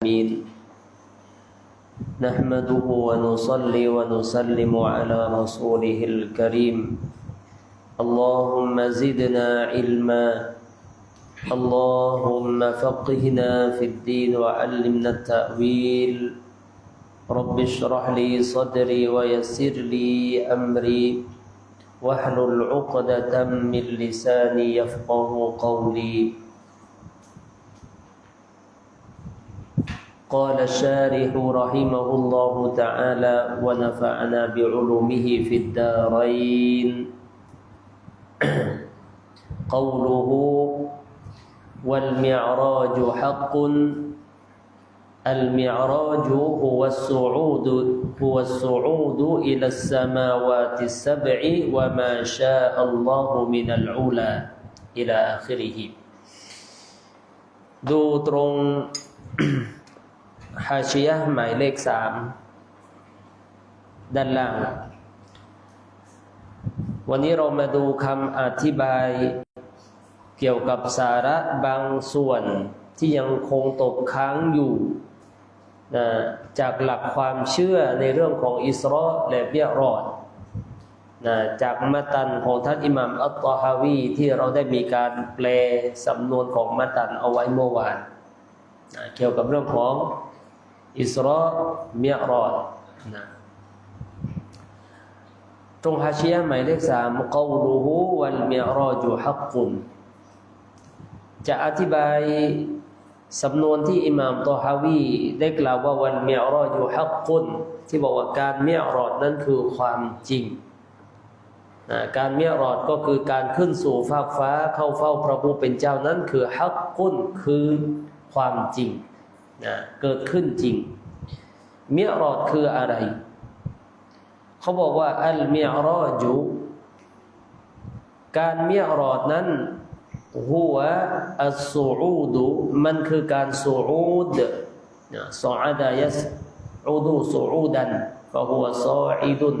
العالمين. نحمده ونصلي ونسلم على رسوله الكريم. اللهم زدنا علما. اللهم فقهنا في الدين وعلمنا التأويل. رب اشرح لي صدري ويسر لي أمري. واحلل عقدة من لساني يفقه قولي. قال الشارح رحمه الله تعالى ونفعنا بعلومه في الدارين قوله والمعراج حق المعراج هو الصعود هو الصعود إلى السماوات السبع وما شاء الله من العلا إلى آخره ดูตรง ฮาชิยะหมายเลขสามด้านล่าง วันนี้เรามาดูคำอธิบายเกี่ยวกับสาระบางส่วนที่ยังคงตกค้างอยู่นะจากหลักความเชื่อในเรื่องของอิสรอและเบียรอดนะจากมาตันของท่านอิหมัมอัตตอฮาวีที่เราได้มีการแปลสำนวนของมาตันเอาไว้เมื่อวานนะเกี่ยวกับเรื่องของ อิสรอเมียรอดนะตรงฮาชียะหมายเลขสามกาวลูฮูวัลเมียรอจูฮักกุนจะอธิบายสำนวนที่อิหม่ามตอฮาวีได้กล่าวว่าวันเมียรอจูฮักกุนที่บอกว่าการเมียรอดนั้นคือความจริงนะการเมียรอดก็คือการขึ้นสู่ฟากฟ้าเข้าเฝ้าพระผู้เป็นเจ้านั้นคือฮักกุนคือความจริง นะเกิดขึ้นจริง เมียรอดคืออะไร เขาบอกว่า อัลเมียรอจูการเมียรอดนั้นหัวอัสสูอูดมันคือการสูอูดนะซออาดายัสอูดูสูอูดันฟะหัวซออีดุน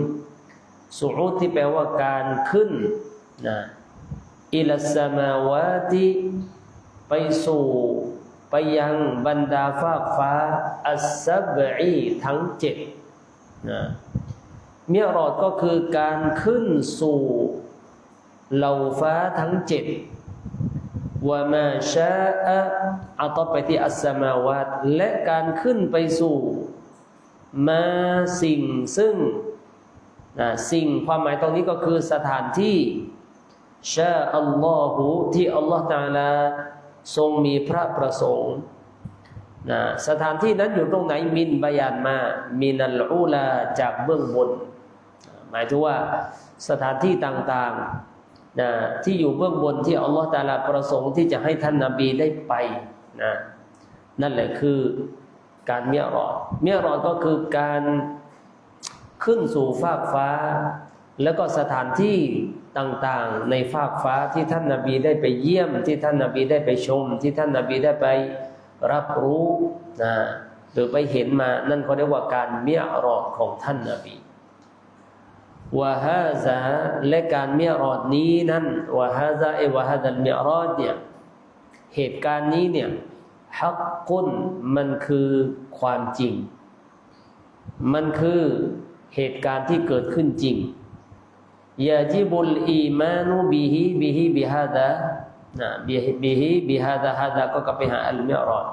สูอูดที่แปลว่าการขึ้นนะอิลัสมาวาติไปสู่ ไปยังบรรดาฟากฟ้า อัสซับอีทั้งเจ็ดนะเมียรอดก็คือการขึ้นสู่เหล่าฟ้าทั้งเจ็ดว่ามาชาอะอัตไปที่อัสมาวาตและการขึ้นไปสู่ มาสิ่งซึ่งนะสิ่งความหมายตรงนี้ก็คือสถานที่ชาอัลลอฮุที่อัลลอฮฺตาลา ทรงมีพระประสงค์นะสถานที่นั้นอยู่ตรงไหนมินบายานมามินัลอูลาจากเบื้องบน หมายถึงว่าสถานที่ต่างๆนะที่อยู่เบื้องบนที่อัลลอฮฺตาลาประสงค์ที่จะให้ท่านนาบีได้ไปนะนั่นแหละคือการเมียรอดเมียรอดก็คือการขึ้นสู่ฟากฟ้า แล้วก็สถานที่ต่างๆ ในฟากฟ้าที่ท่านนาบีได้ไปเยี่ยม ที่ท่านนาบีได้ไปชม ที่ท่านนาบีได้ไปรับรู้นะหรือไปเห็นมานั่นเขาเรียกว่าการเมียรอดของท่านนาบีวะฮาซาและการเมียรอดนี้นั้นวะฮาซาเอวะฮาดัลเมียรอดเนี่ยเหตุการณ์นี้เนี่ยฮักกุนมันคือความจริง มันคือเหตุการณ์ที่เกิดขึ้นจริง ยาจิบุลอีมานุบิฮิบิฮิบิฮาดะนะบิฮิบิฮิบิฮาดะฮาดะก็กลับไปหาอัลมิรอด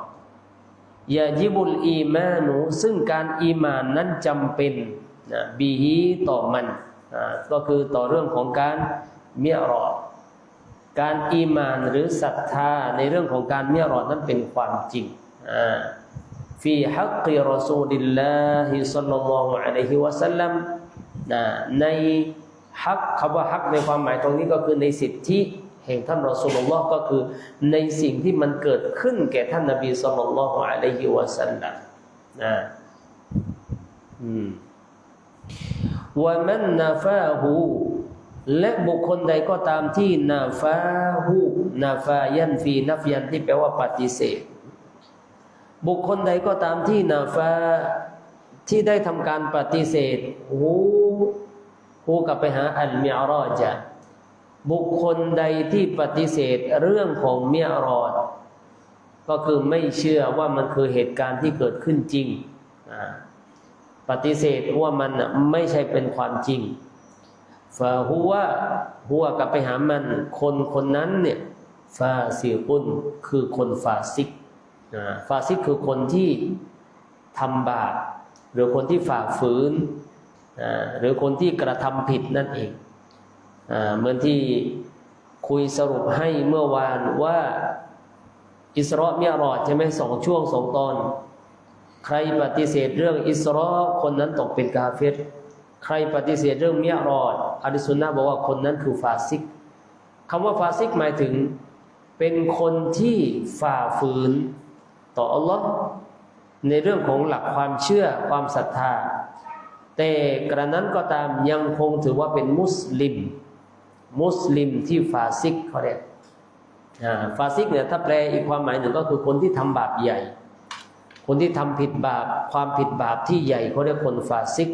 ยาจิบุลอีมานุซึ่งการอีมานนั้นจำเป็นนะบิฮิต่อมันนะก็คือต่อเรื่องของการเมียรอดการอีมานหรือศรัทธาในเรื่องของการเมียรอดนั้นเป็นความจริงอ่าฟีฮักกิรอซูลิลลาฮิซัลลัลลอฮุอะลัยฮิวะสัลลัมนะใน ฮักคำว่าฮักในความหมายตรงนี้ก็คือในสิทธิแห่งท่านรอสูลุลลอฮ์ก็คือในสิ่งที่มันเกิดขึ้นแก่ท่านนบีสุลต่านละฮ์อะลัยฮิวะสัลลัมนะอืมว่ามันนาฟาหูและบุคคลใดก็ตามที่นาฟาหูนาฟายันฟีนัฟยันที่แปลว่าปฏิเสธ บุคคลใดก็ตามที่นาฟาที่ได้ทำการปฏิเสธหู หูกลับไปหาอัลเมียรอจาบุคคลใดที่ปฏิเสธเรื่องของเมียรอดก็คือไม่เชื่อว่ามันคือเหตุการณ์ที่เกิดขึ้นจริง ปฏิเสธว่ามันไม่ใช่เป็นความจริงฟาหัวหัวกลับไปหามัน คนคนนั้นเนี่ยฟาซิกุนคือคนฟาซิกฟาซิกคือคนที่ทำบาปหรือคนที่ฝ่าฝืน หรือคนที่กระทำผิดนั่นเองเหมือนที่คุยสรุปให้เมื่อวานว่าอิสรอมียรอดใช่ไหมสองช่วงสองตอน ใครปฏิเสธเรื่องอิสรอคนนั้นตกเป็นกาเฟรใครปฏิเสธเรื่องมียรอดอะลิสุนนะบอกว่าคนนั้นคือฟาซิกคำว่าฟาซิกหมายถึงเป็นคนที่ฝ่าฝืนต่ออัลลอฮ์ในเรื่องของหลักความเชื่อความศรัทธา แต่กระนั้นก็ตามยังคงถือว่าเป็นมุสลิม มุสลิมที่ฟาซิกเขาเรียกฟาซิกเนี่ยถ้าแปลอีกความหมายหนึ่งก็คือคนที่ทำบาปใหญ่ คนที่ทำผิดบาปความผิดบาปที่ใหญ่เขาเรียกคนฟาซิก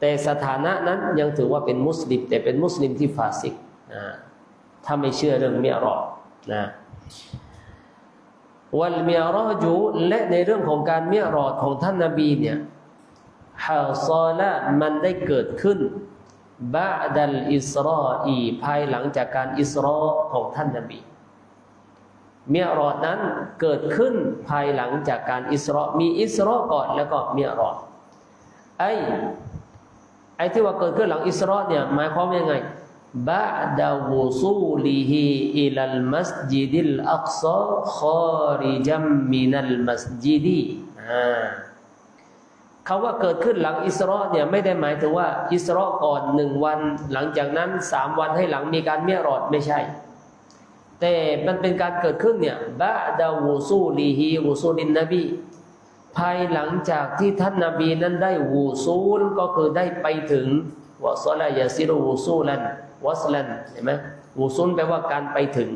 แต่สถานะนั้นยังถือว่าเป็นมุสลิม แต่เป็นมุสลิมที่ฟาซิกถ้าไม่เชื่อเรื่องเมียรอดนะวันเมียรอจูและในเรื่องของการเมียรอดของท่านนาบีเนี่ย ฮาซอละมันได้เกิดขึ้นบาดัลอิสรออีภายหลังจากการอิสรอของท่านนบีเมียรอดนั้นเกิดขึ้นภายหลังจากการอิสรอมีอิสรอก่อนแล้วก็เมียรอดไอ้ไอ้ที่ว่าเกิดขึ้นหลังอิสรอเนี่ยหมายความยังไงบาดาวูซูลิฮิอิลัลมัสยิดิลอักซอคอริจัมมินัลมัสยิดีอ่า คำว่าเกิดขึ้นหลังอิสรอเนี่ยไม่ได้หมายถึงว่าอิสรอก่อนหนึ่งวัน หลังจากนั้นสามวันให้หลังมีการเมียรอดไม่ใช่ แต่มันเป็นการเกิดขึ้นเนี่ยบาดาวูซูลีฮีวูซูลินนบีภายหลังจากที่ท่านนาบีนั้นได้วูซูลก็คือได้ไปถึงวะซลายาซิรูวูซูลันวัสลันเห็นไหมวูซูลแปลว่าการไปถึง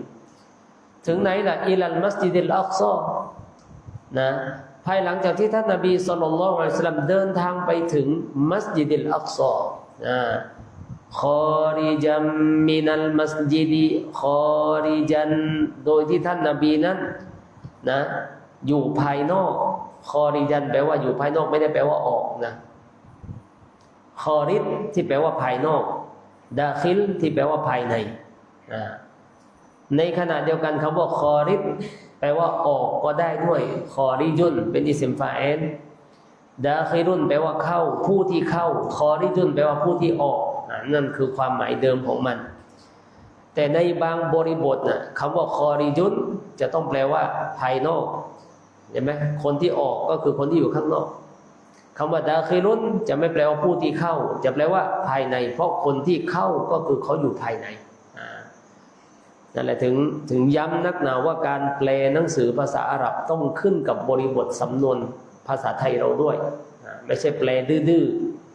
ถึงไหนล่ะอิลัลมัสยิดิลอักซอนะ ภายหลังจากที่ท่านนาบีสุลต่านละอัลสลัมเดินทางไปถึงมัสยิดิลอักซอนะคอริจัมมินัลมัสยิดีคอริจันโดยที่ท่านนาบีนั้นนะอยู่ภายนอกคอริจันแปลว่าอยู่ภายนอกไม่ได้แปลว่าออกนะคอริดที่แปลว่าภายนอก ดาคิลที่แปลว่าภายใน ในขณะเดียวกันคำว่าคอริด ลว่าออกก็ได้ด้วยคอริยุนเป็นอิสมฟาเอนดาคิรุนแปลว่าเข้า ผู้ที่เข้า คอริยุนแปลว่าผู้ที่ออกนั่นคือความหมายเดิมของมัน แต่ในบางบริบทนะคำว่าคอริยุนจะต้องแปลว่าภายนอกเห็นไหมคนที่ออกก็คือคนที่อยู่ข้างนอกคำว่าดาคิรุนจะไม่แปลว่าผู้ที่เข้า จะแปลว่าภายใน เพราะคนที่เข้าก็คือเขาอยู่ภายใน นั่นแหละถึงถึงย้ำนักหนาว่าการแปลหนังสือภาษาอาหรับต้องขึ้นกับบริบทสำนวนภาษาไทยเราด้วยนะไม่ใช่แปลดื้อ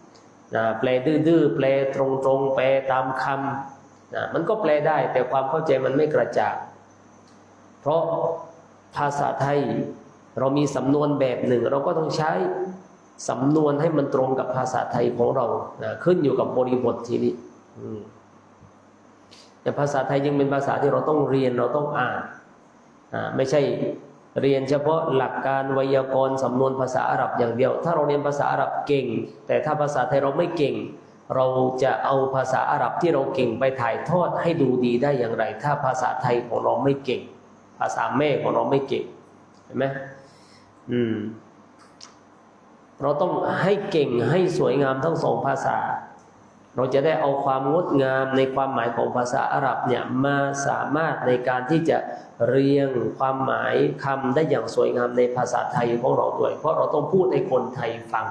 ๆนะแปลดื้อๆแปลตรงๆแปลตามคำนะมันก็แปลได้แต่ความเข้าใจมันไม่กระจ่างเพราะภาษาไทยเรามีสำนวนแบบหนึ่ง เราก็ต้องใช้สำนวนให้มันตรงกับภาษาไทยของเรานะขึ้นอยู่กับบริบททีนี้ อืม แต่ภาษาไทยยังเป็นภาษาที่เราต้องเรียนเราต้องอ่านไม่ใช่เรียนเฉพาะหลักการไวยากรณ์สำนวนภาษาอาหรับอย่างเดียว ถ้าเราเรียนภาษาอาหรับเก่ง แต่ถ้าภาษาไทยเราไม่เก่ง เราจะเอาภาษาอาหรับที่เราเก่งไปถ่ายทอดให้ดูดีได้อย่างไร ถ้าภาษาไทยของเราไม่เก่ง ภาษาแม่ของเราไม่เก่งเห็นไหมอืมเราต้องให้เก่งให้สวยงามทั้งสองภาษา เราจะได้เอาความงดงามในความหมายของภาษาอาหรับเนี่ยมาสามารถในการที่จะเรียงความหมายคำได้อย่างสวยงามในภาษาไทยของเราด้วย เพราะเราต้องพูดให้คนไทยฟัง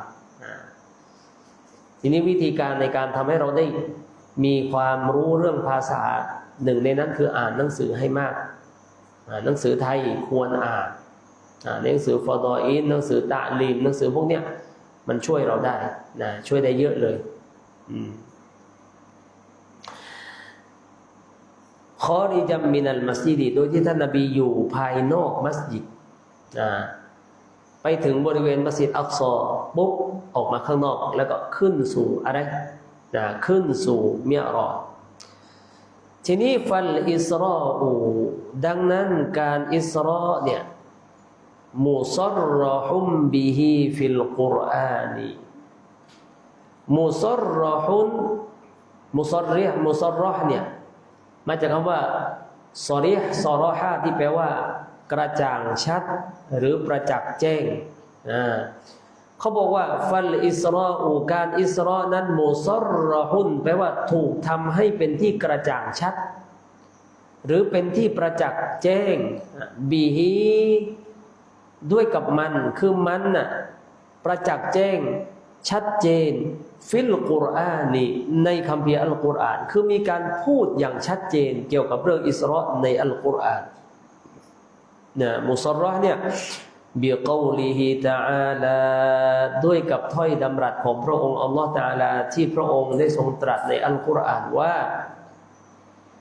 ทีนี้วิธีการในการทำให้เราได้มีความรู้เรื่องภาษาหนึ่งในนั้นคืออ่านหนังสือให้มากหนังสือไทยควรอ่านอ่านหนังสือฟอดออินหนังสือตะลีมหนังสือพวกเนี้ยมันช่วยเราได้นะช่วยได้เยอะเลย อืม อริจัมมินัลมัสยิดโดยที่ท่านนบีอยู่ภายนอกมัสยิดนะไปถึงบริเวณมัสยิดอักซอปุ๊บออกมาข้างนอก แล้วก็ขึ้นสู่อะไรนะขึ้นสู่เมียรอดทีทีนี้ฟัลอิสรออูดังนั้นการอิสรอเนี่ยมุซรรฮุมบิฮิฟิลกุรอานีมุซรรฮุนมุซรริห์มุซรรห์เนี่ย มาจากคำว่าซอริห์ซอรอฮาที่แปลว่า กระจ่างชัด หรือประจักษ์แจ้งอ่าเขาบอกว่า ฟัลอิสรออูการอิสรอนั้นโมุซรรฮุนแปลว่าถูกทำให้เป็นที่กระจ่างชัด หรือเป็นที่ประจักษ์แจ้งบีฮีด้วยกับมันคือมันน่ะประจักษ์แจ้ง ชัดเจนฟิลกุรอานีในคำเพียอัลกุรอาน คือมีการพูดอย่างชัดเจนเกี่ยวกับเรื่องอิสรอในอัลกุรอานนะมุสรอเนี่ยบิกอลีฮิตาอาลาด้วยกับถ้อยดำรัสของพระองค์อัลลอฮฺตาลาที่พระองค์ได้ทรงตรัสในอัลกุรอานว่า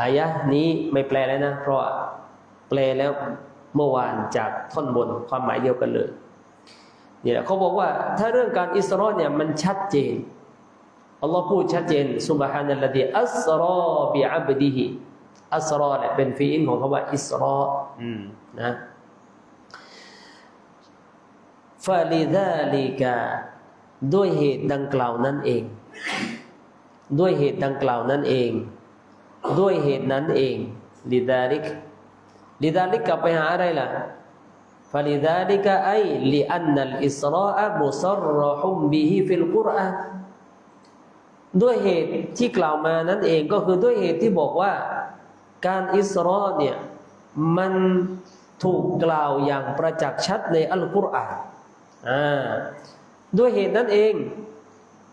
อายะนี้ไม่แปลแล้วนะ เพราะแปลแล้วเมื่อวานจากท่อนบนความหมายเดียวกันเลยนี่แหละเขาบอกว่าถ้าเรื่องการอิสรอเนี่ยมันชัดเจนอัลลอฮ์พูดชัดเจนสุบฮานัลลดีอัสรอบิอับดิฮิอัสรอเนี่ยเป็นฟีอินของคำว่าอิสรออนะฟาลิดาลิกาด้วยเหตุดังกล่าวนั้นเอง ด้วยเหตุดังกล่าวนั้นเอง ด้วยเหตุนั้นเองลิดาลิกลิดาลิกกลับไปหาอะไรล่ะฟาลิดาลิกไอลิอันนัลอิสราอะมุซรรฮุมบิฮิฟิลกุรอานด้วยเหตุที่กล่าวมานั้นเองก็คือด้วยเหตุที่บอกว่า การอิสราเนี่ยมันถูกกล่าวอย่างประจักษ์ชัดในอัลกุรอานอ่าด้วยเหตุนั้นเอง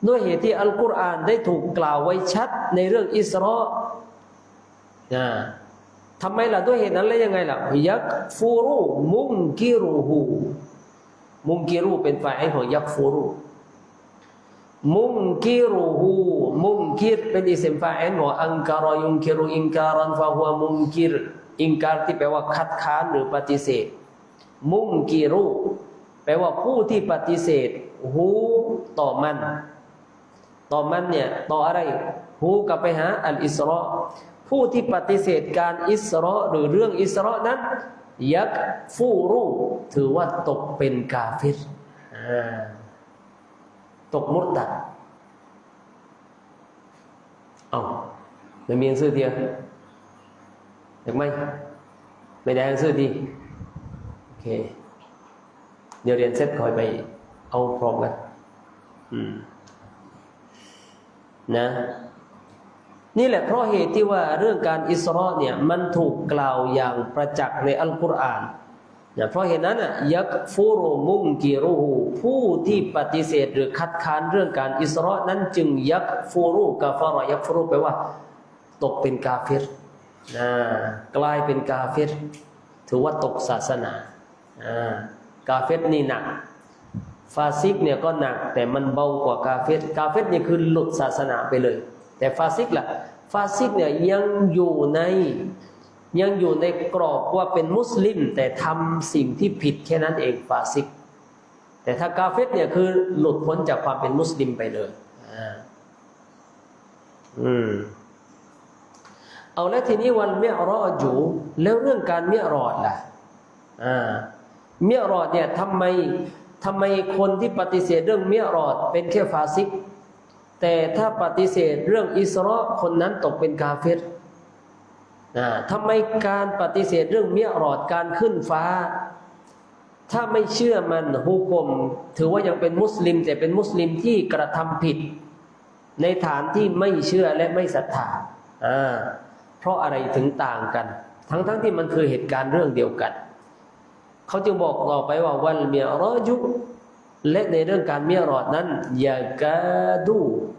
ด้วยเหตุที่อัลกุรอานได้ถูกกล่าวไว้ชัดในเรื่องอิสรา นะทำไมล่ะด้วยเหตุนั้นแล้วยังไงล่ะยักฟูรุมุงกิรูฮูมุงกิรูเป็นฝ่ายของยักฟูรุมุงกิรูฮูมุงกิรเป็นอิสมฟาอิลของอังการยุงกิรุอิงการันฟาหัวมุงกิรอิงการที่แปลว่าคัดค้านหรือปฏิเสธ มุงกิรูแปลว่าผู้ที่ปฏิเสธหูต่อมัน ต่อมันเนี่ยต่ออะไรหูกลับไปหาอัลอิสรอ ผู้ที่ปฏิเสธการอิสรอหรือเรื่องอิสรอนั้นยักฟูรูถือว่าตกเป็นกาเฟรตกมุตตัดเอาไม่มีหนังสือเดียวเห็นไหมไม่ได้หนังสือดีโอเค เดี๋ยวเรียนเสร็จคอยไปเอาพร้อมกันอืมนะ นี่แหละเพราะเหตุที่ว่าเรื่องการอิสรอเนี่ยมันถูกกล่าวอย่างประจักษ์ในอัลกุรอานเนี่ยเพราะเหตุนั้นอะยักฟูรุมุงกิรูหูผู้ที่ปฏิเสธหรือคัดค้านเรื่องการอิสรอนั้นจึงยักฟูรุกาฟารยักฟูรุแปลว่า ตกเป็นกาเฟรนะกลายเป็นกาเฟรถือว่าตกศาสนาอ่ากาเฟรนี่หนักฟาซิกเนี่ยก็หนักแต่มันเบากว่ากาเฟรกาเฟรนี่คือหลุดศาสนาไปเลย แต่ฟาซิกล่ะฟาซิกเนี่ยยังอยู่ในยังอยู่ในกรอบว่าเป็นมุสลิม แต่ทำสิ่งที่ผิดแค่นั้นเองฟาซิก แต่ถ้ากาเฟตเนี่ยคือหลุดพ้นจากความเป็นมุสลิมไปเลยอืมเอาแล้วทีนี้วันเมียรอจูแล้วเรื่องการเมียรอดล่ะอ่าเมียรอดเนี่ยทำไมทำไมคนที่ปฏิเสธเรื่องเมียรอด เป็นแค่ฟาซิก แต่ถ้าปฏิเสธเรื่องอิสระคนนั้นตกเป็นกาเฟรนะทำไมการปฏิเสธเรื่องเมียรอดการขึ้นฟ้า ถ้าไม่เชื่อมันฮุกม ถือว่ายังเป็นมุสลิม แต่เป็นมุสลิมที่กระทำผิด ในฐานที่ไม่เชื่อและไม่ศรัทธาอ่าเพราะอะไรถึงต่างกัน ทั้งๆทที่มันคือเหตุการณ์เรื่องเดียวกัน เขาจึงบอกต่อไปว่าวันเมียรอยุ และในเรื่องการเมียรอดนั้นอย่ากาดู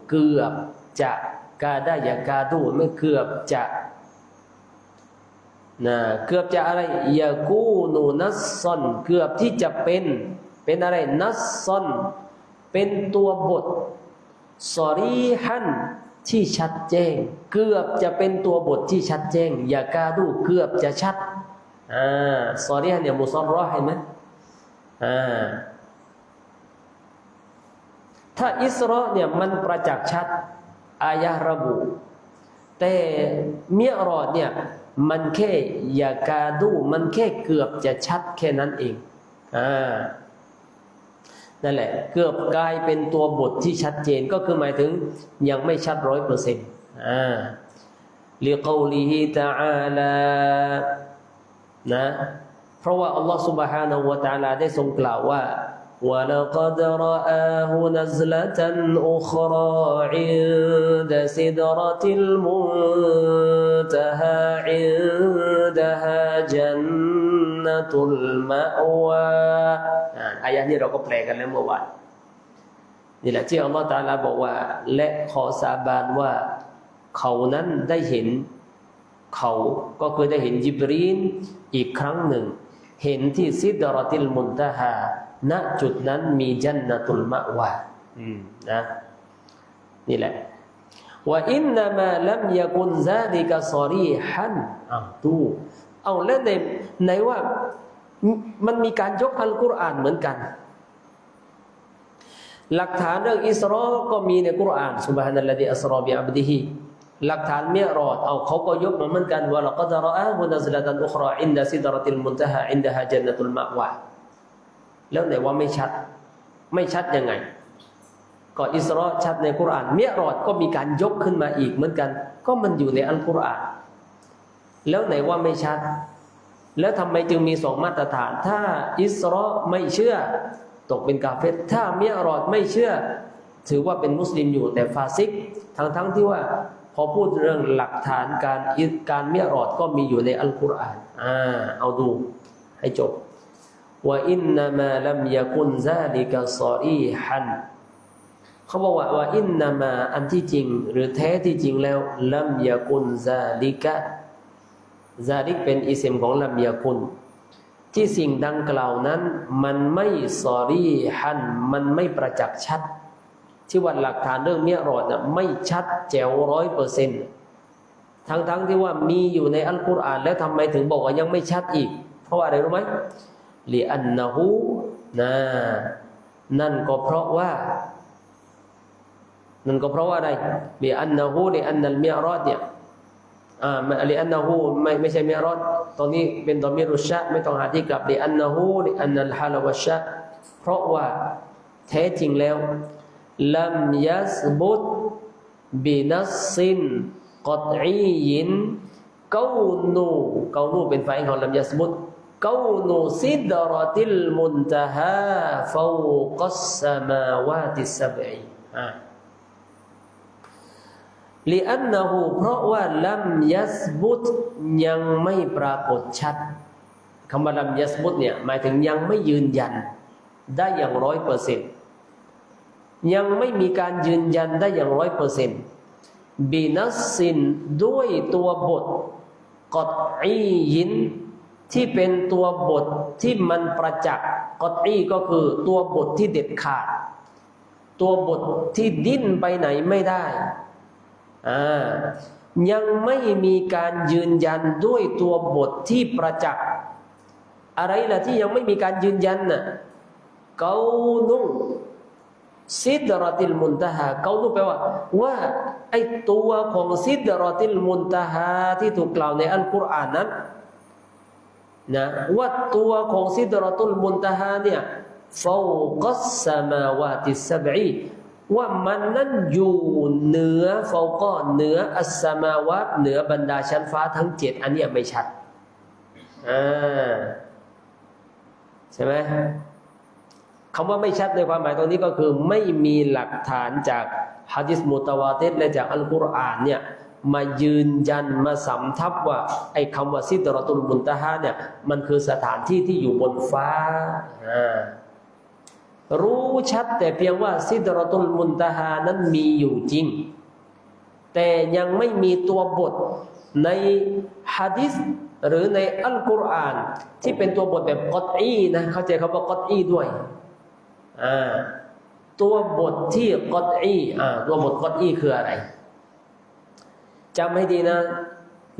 เกือบจะกาได้อย่ากาดูไม่เกือบจะนะเกือบจะอะไรยากูนูนัสซอนเกือบที่จะเป็นเป็นอะไรนัสซอนเป็นตัวบทสอรีฮันที่ชัดแจ้ง เกือบจะเป็นตัวบทที่ชัดแจ้งยากาดูเกือบจะชัดอ่าสอรีฮันเนี่ยมุซอรอเห็นไหมอ่า ถ้าอิสราเนี่ยมันประจักษ์ชัด อายะห์ระบุ แต่เมียรอดเนี่ยมันแค่ยากาดู มันแค่เกือบจะชัดแค่นั้นเองอ่านั่นแหละ เกือบกลายเป็นตัวบทที่ชัดเจนก็คือหมายถึงยังไม่ชัดร้อยเปอร์เซ็นต์อ่า لقوله تعالى นะ เพราะว่าอัลลอฮฺ سبحانه และ تعالى ได้ทรงกล่าวว่า ولقد رآه نزلة أخرى عند سدرة المنتهى عندها جنة المأوى อ่าอายะนี้เราก็แปลกันแล้วเมื่อวานนี่แหละที่อัลลอฮฺตาลาบอกว่า และขอสาบานว่า เขานั้นได้เห็น เขาก็คือได้เห็นยิบรีนอีกครั้งหนึ่ง เห็นที่ซิดรติลมุนตะฮา ณจุดนั้นมีจันนตุลมะวาอืมนะนี่แหละว่าอินนามาลัมยากุนซาดิกะซอรีฮันอ้าวดูเอาแล้วในในว่ามันมีการยกอัลกุรอานเหมือนกัน หลักฐานเรื่องอิสรอก็มีในกุรอานสุบฮานัลลดีอัสรอบิอับดิฮิหลักฐานเมียรอดเอาเขาก็ยกมาเหมือนกันว่าละกัดรออาฮุนัซลตันอุคราอินดะซิดรติลมุนตะฮาอินดะฮะจันนตุลมะวา แล้วไหนว่าไม่ชัด ไม่ชัดยังไงก็อิสรอชัดในกุรอานเมียรอดก็มีการยกขึ้นมาอีกเหมือนกัน ก็มันอยู่ในอัลกุรอานแล้วไหนว่าไม่ชัด แล้วทำไมจึงมีสองมาตรฐาน ถ้าอิสรอไม่เชื่อ ตกเป็นกาเฟตถ้าเมียรอดไม่เชื่อ ถือว่าเป็นมุสลิมอยู่แต่ฟาซิก ทั้งทั้งที่ว่าพอพูดเรื่องหลักฐานการการเมียรอดก็มีอยู่ในอัลกุรอานอ่าเอาดูให้จบ ว่าอินนามาลัมยากุนซาลิกะซอรีฮันเขาบอกว่าว่าอินนามาอันที่จริง หรือแท้ที่จริงแล้วลัมยากุนซาลิกะซาลิกเป็นอิสมของลัมยากุนที่สิ่งดังกล่าวนั้น มันไม่ซอรีฮันมันไม่ประจักษ์ชัด ที่ว่าหลักฐานเรื่องเมียรอดน่ะไม่ชัดแจ๋วร้อยเปอร์เซ็นต์ทั้งๆทที่ว่ามีอยู่ในอัลกุรอานแล้วทำไมถึงบอกว่ายังไม่ชัดอีก เพราะอะไรรู้ไหม ลีอันนะฮูนะนั่นก็เพราะว่า นั่นก็เพราะว่าอะไรลีอันนะฮูลีอันนัลเมียรอดเนี่ยอ่าลีอันนะฮูไม่ไม่ใช่เมียรอดตอนนี้เป็นตอมีรุชะไม่ต้องหาที่กลับลีอันนะฮูลีอันนัลฮาลวะชะเพราะว่าแท้จริงแล้วลัมยัสบุตบินัสซินกอตอียินเกานูเกานูเป็นไฟของลัมยัสบุต كون سدرة المنتهى فوق السماوات السبع ลิอันนะฮูเพราะว่าลัมยัสบุตยังไม่ปรากฏชัดคำว่าลัมยัสบุตเนี่ยหมายถึงยังไม่ยืนยัน ได้อย่างร้อยเปอร์เซ็นต์ยังไม่มีการยืนยันได้อย่างร้อยเปอร์เซ็นต์บินัสซินด้วยตัวบทกอดอียิน ที่เป็นตัวบทที่มันประจักษ์กอตีก็คือตัวบทที่เด็ดขาด ตัวบทที่ดิ้นไปไหนไม่ได้อ่ายังไม่มีการยืนยันด้วยตัวบทที่ประจักษ์อะไรล่ะที่ยังไม่มีการยืนยันน่ะเกานุซิดรติลมุนตาฮาเกานุแปลว่า ว่าไอตัวของซิดรติลมุนตาฮาที่ถูกกล่าวในอัลกุรอานนั้น นะว่าตัวของซิดรตุลมุนตาฮาเนี่ยฟาวกัสสมาวาติสบีว่ามันนั้นอยู่เหนือฟาวก็เหนืออัสมาวาตเหนือบรรดาชั้นฟ้าทั้งเจ็ดอันนี้ไม่ชัดอ่าใช่ไหมคำว่าไม่ชัดในความหมายตรงนี้ก็คือ ไม่มีหลักฐานจากฮะดิษมุตวาติดและจากอัลกุรอานเนี่ย มายืนยันมาสำทับว่า ไอ้คำว่าซิดรตุลมุนตะฮาเนี่ยมันคือสถานที่ที่อยู่บนฟ้า รู้ชัดแต่เพียงว่าซิดรตุลมุนตะฮานั้นมีอยู่จริง แต่ยังไม่มีตัวบทในฮะดิษหรือในอัลกุรอานที่เป็นตัวบทแบบกอตอีนะเข้าใจคำว่ากอตอีด้วยอ่าตัวบทที่กอตอีอ่าตัวบทกอตอีคืออะไร จำให้ดีนะ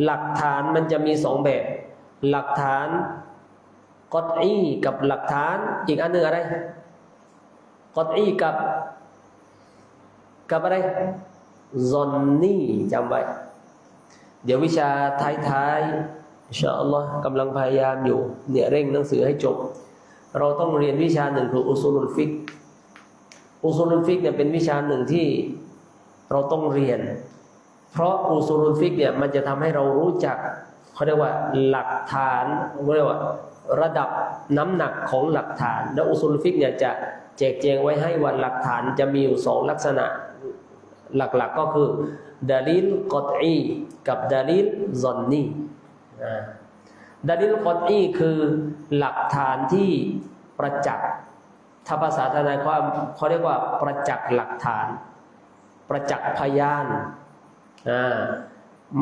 หลักฐานมันจะมีสองแบบ หลักฐานกอตอีกับหลักฐานอีกอันหนึ่งอะไรกอตอีกับ กับอะไรซอนนี่จำไว้ เดี๋ยววิชาท้ายๆอินชาอัลลอฮ์กำลังพยายามอยู่ เนี่ยเร่งหนังสือให้จบ เราต้องเรียนวิชาหนึ่งคืออุซูลุลฟิกอุซูลุลฟิกเนี่ยเป็นวิชาหนึ่งที่เราต้องเรียน เพราะอุซูลุลฟิกเนี่ยมันจะทำให้เรารู้จักเขาเรียกว่าหลักฐานเรียกว่าระดับน้ำหนักของหลักฐาน แล้วอุซูลุลฟิกเนี่ยจะแจกแจงไว้ให้ว่าหลักฐานจะมีอยู่สองลักษณะหลักๆก็คือดาลิลกอตอีกับดาลิลซอนนีดาลิลกอตอีคือหลักฐานที่ประจักษ์ถ้าภาษาทนายความเขาเรียกว่าประจักษ์หลักฐาน ประจักษ์พยาน อ่า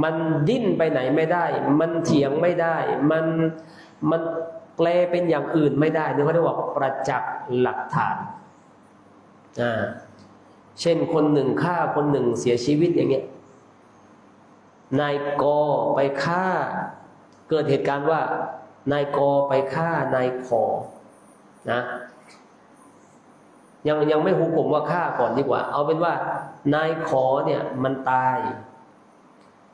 มันดิ้นไปไหนไม่ได้ มันเถียงไม่ได้ มันมันแปลเป็นอย่างอื่นไม่ได้นี่เขาเรียกว่าประจักษ์หลักฐานอ่าเช่นคนหนึ่งฆ่าคนหนึ่งเสียชีวิตอย่างเงี้ย นายกอไปฆ่า เกิดเหตุการณ์ว่า นายกอไปฆ่านายขอนะยังยังไม่หุกผมว่าฆ่าก่อนดีกว่า เอาเป็นว่านายขอเนี่ยมันตาย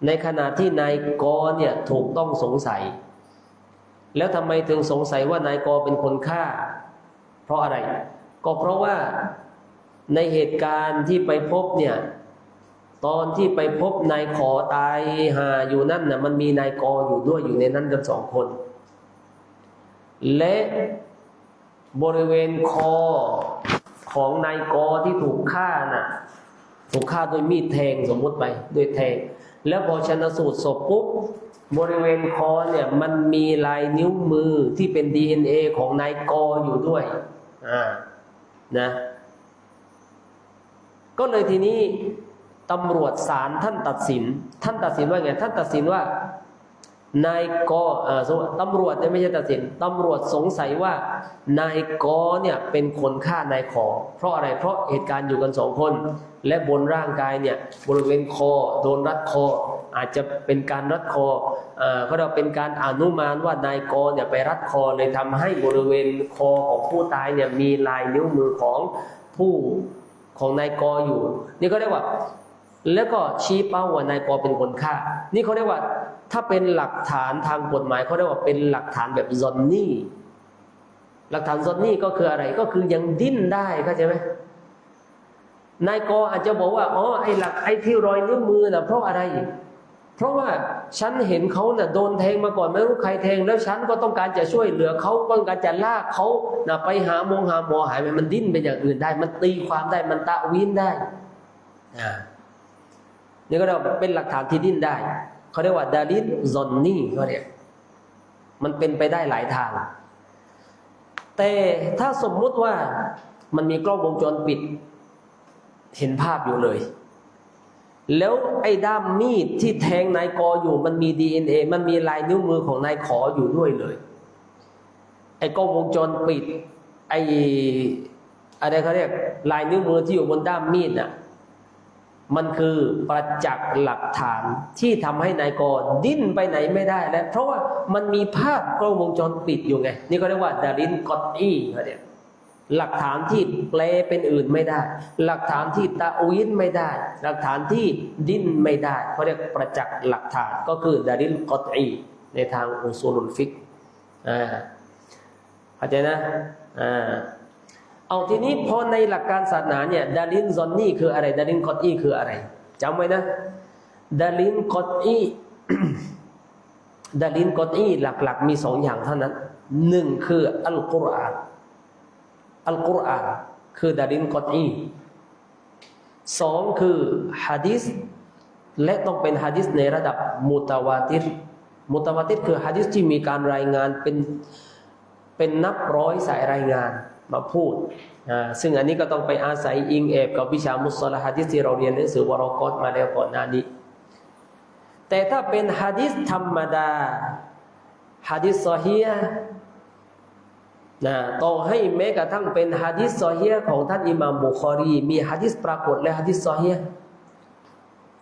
ในขณะที่นายกอเนี่ยถูกต้องสงสัย แล้วทำไมถึงสงสัยว่านายกอเป็นคนฆ่า เพราะอะไร ก็เพราะว่าในเหตุการณ์ที่ไปพบเนี่ยตอนที่ไปพบนายขอตายหาอยู่นั่นน่ะมันมีนายกออยู่ด้วยอยู่ในนั้นกันสองคน และบริเวณคอของนายกอที่ถูกฆ่าน่ะถูกฆ่าโดยมีดแทงสมมติไปโดยแทง แล้วพอชนสูตรศพปุ๊บบริเวณคอเนี่ยมันมีลายนิ้วมือที่เป็น DNA ของนายกออยู่ด้วยอ่านะ ก็เลยทีนี้ตำรวจศาลท่านตัดสิน ท่านตัดสินว่าไง ท่านตัดสินว่า นายกอตำรวจเนี่ยไม่ใช่ตัดสินตำรวจสงสัยว่านายกเนี่ยเป็นคนฆ่านายขอ เพราะอะไรเพราะเหตุการณ์อยู่กันสองคน และบนร่างกายเนี่ยบริเวณคอโดนรัดคอ อาจจะเป็นการรัดคอเขาเรียกเป็นการอนุมานว่านายกเนี่ยไปรัดคอเลยทำให้บริเวณคอของผู้ตายเนี่ยมีลายนิ้วมือของผู้ของนายกอยู่ นี่เขาเรียกว่าแล้วก็ชี้เป้าว่านายกเป็นคนฆ่า นี่เขาเรียกว่า ถ้าเป็นหลักฐานทางกฎหมายเขาเรียกว่าเป็นหลักฐานแบบซอนนี่ หลักฐานซอนนี่ก็คืออะไรก็คือยังดิ้นได้เข้าใจไหมนายกอาจจะบอกว่าอ๋อไอ้หลักไอ้ที่รอยนิ้วมือน่ะเพราะอะไร เพราะว่าฉันเห็นเขาน่ะโดนแทงมาก่อนไม่รู้ใครแทง แล้วฉันก็ต้องการจะช่วยเหลือเขาต้องการจะลากเขาน่ะไปหาโมงหาหมอหายไปมันดิ้นไปอย่างอื่นได้ มันตีความได้มันตะวินได้อ่านี่ก็เรียกว่าเป็นหลักฐานที่ดิ้นได้ เขาเรียกว่าดาลินซอนนี่เขาเรียกมันเป็นไปได้หลายทาง แต่ถ้าสมมุติว่ามันมีกล้องวงจรปิด เห็นภาพอยู่เลย แล้วไอ้ด้ามมีดที่แทงนายกออยู่ มันมี DNA มันมีลายนิ้วมือของนายขออยู่ด้วยเลย ไอ้กล้องวงจรปิด ไอ้อะไรเขาเรียกลายนิ้วมือที่อยู่บนด้ามมีดน่ะ มันคือประจักษ์หลักฐานที่ทำให้นายกดิ้นไปไหนไม่ได้แล้วเพราะว่ามันมีภาพกล้องวงจรปิดอยู่ไง นี่เขาเรียกว่าดารินกอตอีเขาเรียหลักฐานที่แปลเป็นอื่นไม่ได้ หลักฐานที่ตะวินไม่ได้ หลักฐานที่ดิ้นไม่ได้เขาเรียกประจักษ์หลักฐานก็คือดารินกอตอีในทางอุซูลุลฟิกอ่าเข้าใจนะอ่า เอาทีนี้พอในหลักการศาสนาเนี่ยดาลินซอนนี่คืออะไรดาลินกอตอีคืออะไรจำไว้นะดาลินกอตอีดาลินกอตอีหลักๆ มีสองอย่างเท่านั้นหนึ่งคืออัลกุรอานอัลกุรอานคือดาลินกอตอีสองคือฮะดิษและต้องเป็นฮะดิษในระดับมุตาวาติรมุตาวาติรคือฮะดิษที่มีการรายงานเป็นเป็นนับร้อยสายรายงาน มาพูดซึ่งอันนี้ก็ต้องไปอาศัยอิงเอบกับวิชามุสลิฮะดิษที่เราเรียนหนังสือวรอกอตมาแล้วก่อนหน้านี้ แต่ถ้าเป็นฮะดิษธรรมดาฮะดิษซอฮียะห์นะต่อให้แม้กระทั่งเป็นฮะดิษซอฮียของท่านอิหม่ามบุคอรี มีฮะดิษปรากฏและฮะดิษซอฮีย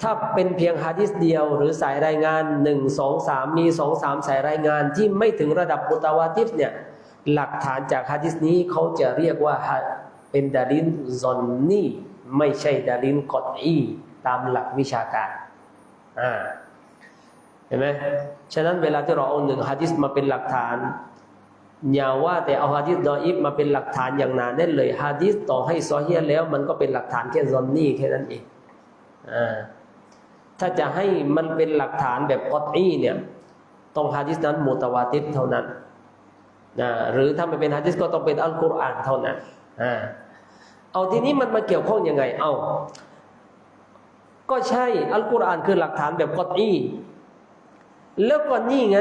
ถ้าเป็นเพียงฮะดิษเดียว หรือสายรายงานหนึ่งสองสามมีสองสามสายรายงานที่ไม่ถึงระดับมุตาวาติฟเนี่ย หลักฐานจากฮะดิษนี้เขาจะเรียกว่าเป็นดาลินซอนนี่ไม่ใช่ดาลินกอดอีตามหลักวิชาการอ่าเห็นไหมฉะนั้นเวลาที่เราเอาหนึ่งฮะดิษมาเป็นหลักฐานอย่าว่าแต่เอาฮะดิษดออิฟมาเป็นหลักฐานอย่างหนาแน่นเลยฮะดิษต่อให้ซอเฮียแล้วมันก็เป็นหลักฐานแค่ซอนนี่แค่นั้นเองอ่าถ้าจะให้มันเป็นหลักฐานแบบกอตอีเนี่ยต้องฮะดิษนั้นมุตวาติดเท่านั้น นะหรือถ้าไม่เป็นฮะดิษก็ต้องเป็นอัลกุรอานเท่านั้นอ่าเอาทีนี้มันมาเกี่ยวข้องยังไง เอาก็ใช่อัลกุรอานคือหลักฐานแบบกอตอีแล้วก็นี่ไง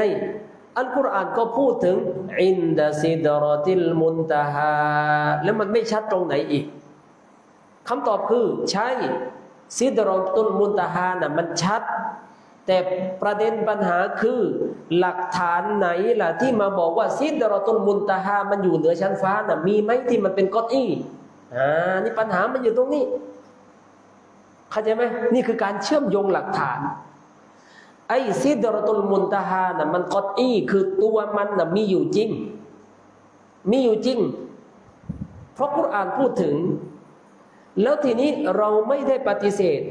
อัลกุรอานก็พูดถึงอินดาซิดรอติลมุนตาฮาแล้วมันไม่ชัดตรงไหนอีกคำตอบคือ ใช่ซิดรอตุลมุนตาฮานะมันชัด แต่ประเด็นปัญหาคือหลักฐานไหนล่ะที่มาบอกว่าซิดรอตุลมุนตาฮามันอยู่เหนือชั้นฟ้าน่ะมีไหมที่มันเป็นก้อตอี้อ่านี่ปัญหามันอยู่ตรงนี้เข้าใจไหมนี่คือการเชื่อมโยงหลักฐาน ไอ้ซิดรตุลมุนตาฮานะมันก้อดอี้คือตัวมันนะมีอยู่จริง มีอยู่จริง เพราะกุรานพูดถึง แล้วทีนี้เราไม่ได้ปฏิเสธ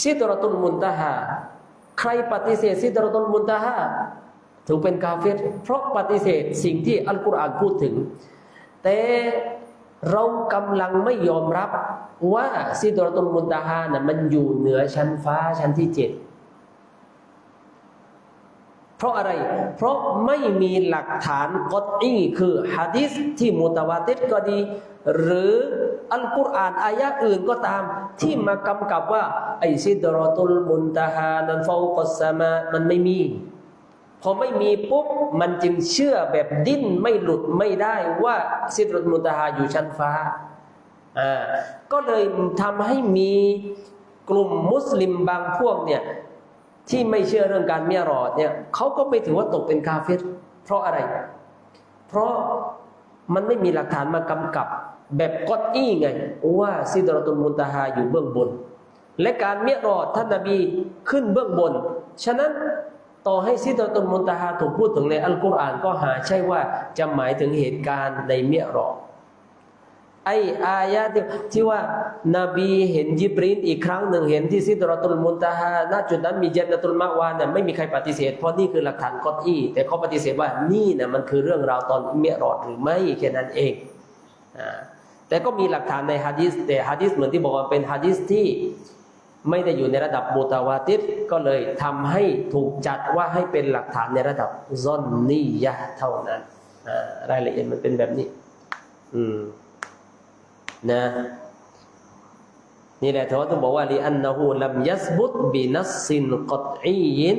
ซิดรตุลมุนตาฮา ใครปฏิเสธซิดรตุลมุนตาฮาถือเป็นกาเฟรเพราะปฏิเสธสิ่งที่อัลกุรอานพูดถึง แต่เรากำลังไม่ยอมรับว่าซิดรตุลมุนตาฮานะมันอยู่เหนือชั้นฟ้าชั้นที่เจ็ดเพราะอะไร เพราะไม่มีหลักฐานกอตอีคือฮะดิษที่มุตวาติดก็ดี หรืออัลกุรอานอายะอื่นก็ตาม ที่มากำกับว่า ไอซิดรอตุลมุนตาฮานันฟาวกัสซามามันไม่มี พอไม่มีปุ๊บ มันจึงเชื่อแบบดิ้นไม่หลุดไม่ได้ว่าซิดรอตุลมุนตาฮาอยู่ชั้นฟ้าอ่าก็เลยทำให้มีกลุ่มมุสลิมบางพวกเนี่ยที่ไม่เชื่อเรื่องการเมียรอดเนี่ยเขาก็ไม่ถือว่าตกเป็นกาเฟรเพราะอะไร เพราะ มันไม่มีหลักฐานมากำกับ แบบกอดอี้ไงว่าซิดรอตุลมุนตาฮาอยู่เบื้องบน และการเมียรอดท่านนบีขึ้นเบื้องบน ฉะนั้นต่อให้ซิดรอตุลมุนตาฮาถูกพูดถึงในอัลกุรอานก็หาใช่ว่าจะหมายถึงเหตุการณ์ในเมียรอด ออายะที่ที่ว่านาบีเห็นยิบรีนอีกครั้งหนึ่งเห็นที่ซิดรอตุลมุนตาฮาณจุดนั้นมีเจนนตุลมาวานเนี่ยไม่มีใครปฏิเสธ เพราะนี่คือหลักฐานกอตอีแต่เขาปฏิเสธว่านี่นี่ยมันคือเรื่องราวตอนเมียรอดหรือไม่แค่นั้นเองอ่าแต่ก็มีหลักฐานในฮะดิษแต่ฮะดิษเหมือนที่บอกว่าเป็นฮะดิษที่ไม่ได้อยู่ในระดับมุตาวาติดก็เลยทำให้ถูกจัดว่าให้เป็นหลักฐานในระดับซอนนียะเท่านั้นรายละเอียดมันเป็นแบบนี้ อืม นะนี่แหละที่ว่าต้องบอกว่าลิอันนะฮูลัมยัสบุตบินัสซินกัตอียิน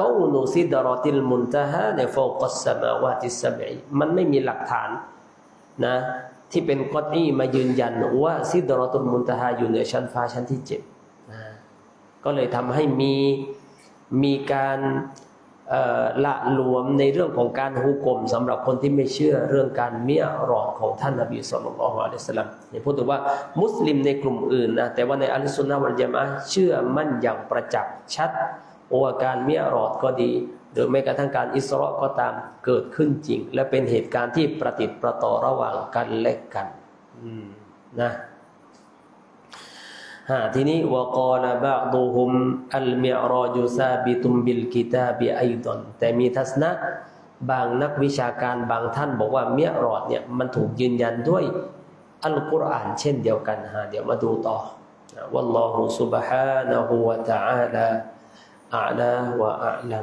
กานูซิดรอติลมุนตะฮาในฟอกัสสมาวาติสสบีมันไม่มีหลักฐานนะที่เป็นกัตอีมายืนยันว่าซิดรอตุลมุนตะฮาอยู่เหนือชั้นฟ้าชั้นที่เจ็ดนะก็เลยทำให้มีมีการ ละหลวมในเรื่องของการฮุกกลมสำหรับคนที่ไม่เชื่อเรื่องการเมียรอดของท่านนบีสุลต่านละฮ์อะลัยฮิสสลามเนี่ยพูดถึงว่ามุสลิมในกลุ่มอื่นนะแต่ว่าในอัลสุนนะวัลยามะเชื่อมั่นอย่างประจักษ์ชัดว่าการเมียรอดก็ดี หรือแม้กระทั่งการอิสราก็ตามเกิดขึ้นจริง และเป็นเหตุการณ์ที่ประติดประต่อระหว่างกันและกันนะ ทีนี้วกอนบาดูฮุมอัลมิรอจูซาบิตุมบิลกิตาบิไอดอนแต่มีทัศนะบางนักวิชาการบางท่านบอกว่าเมียรอดเนี่ยมันถูกยืนยันด้วยอัลกุรอานเช่นเดียวกันฮะเดี๋ยวมาดูต่อวัลลอฮุซุบฮานะฮูวะตะอาลาอาลาวะอาลัม